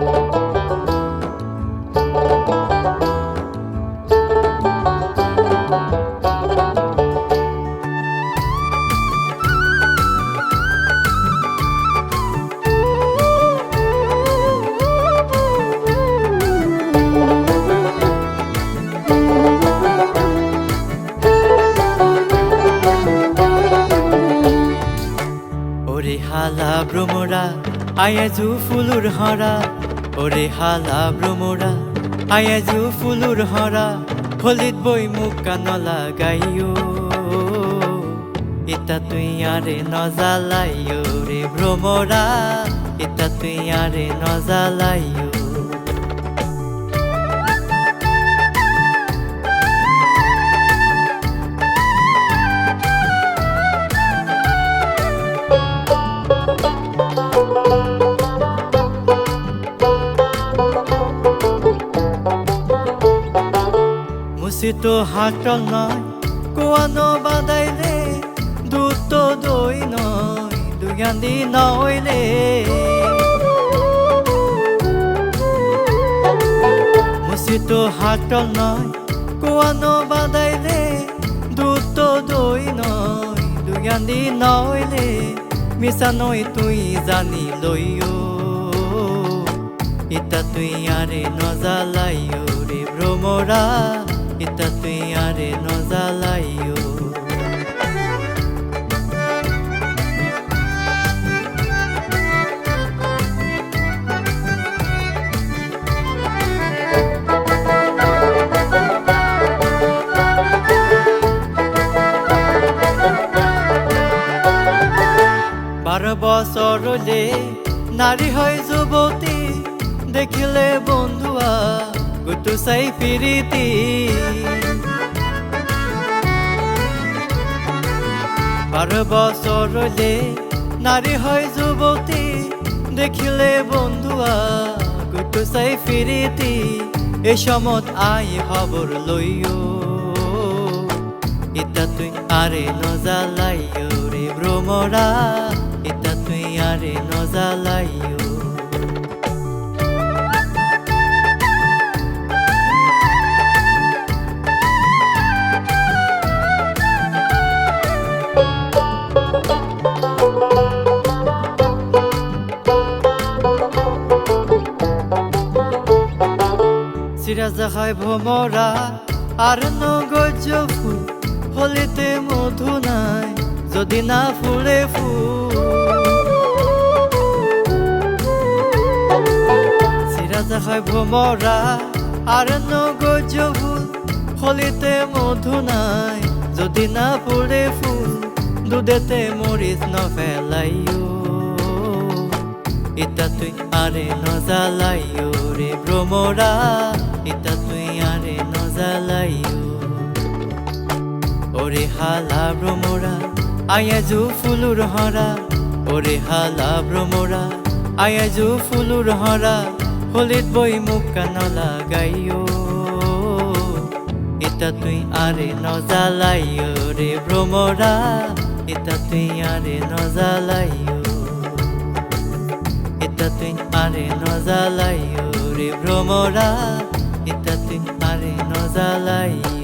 ওরে আয়াজু ফুলুর হরা, ওরে হালা ভ্রমরা আয়াজু ফুলুর হরা, হলিত বই মুখ কানলা গাইও এটা তুই আরে নজালাইও রে ভ্রমরা এটা তুই আরে নজালাইও মুসিত হাটল নয়, কোয়ানো বাদাইলে দুধ দই নয় দুগান্দি নইলে। মুসিত হাটল নয়, কোয়ানো বাদাইলে দুধ দই নয় দুগান্দি নইলে মিশা নয় তুই জানি লইও ইতা তুই আরে নজালাইও রে ভ্রমরা। ইতা তুই আরে নজালাইও বারো বছর হলে নারী হয় যুবতী দেখিলে বন্ধুয়া গুটু সাই ফিরিতি বারো বছর হলে নারী হয় যুবতী, দেখিলে বন্ধুয়া, গুটু চাই ফিরিতি, এ সমত আই খবর লইও। এটা তুই আরে নজালাইও রে ভ্রমরা এটা তুই আরে নজালাইও হয় ভ্রমরা, আর নগজ ফুল, হলিতে মধু নাই, যদি না ফুলে ফুল। সিরাজা হয় ভ্রমরা, আর নগজ ফুল, হলিতে মধু নাই, যদি না ফুলে ফুল, দুধেতে মরিচ ন ফেলাইও। এটা তুই আরে নজালাইও রে ভ্রমরা। এটা তুই আরে নজালাইও ওরে হালা ভ্রমরা, আয়াজু ফুলুর হরা। ওরে হালা ভ্রমরা, আয়াজু ফুলুর হরা। হলিত বই মুখ কানলা গাইও এটা তুই আরে নজালাইও রে ভ্রমরা। এটা তুই আরে নজালাইও এটা তুই আরে নজালাইও রে ভ্রমরা। আরে নজালাইও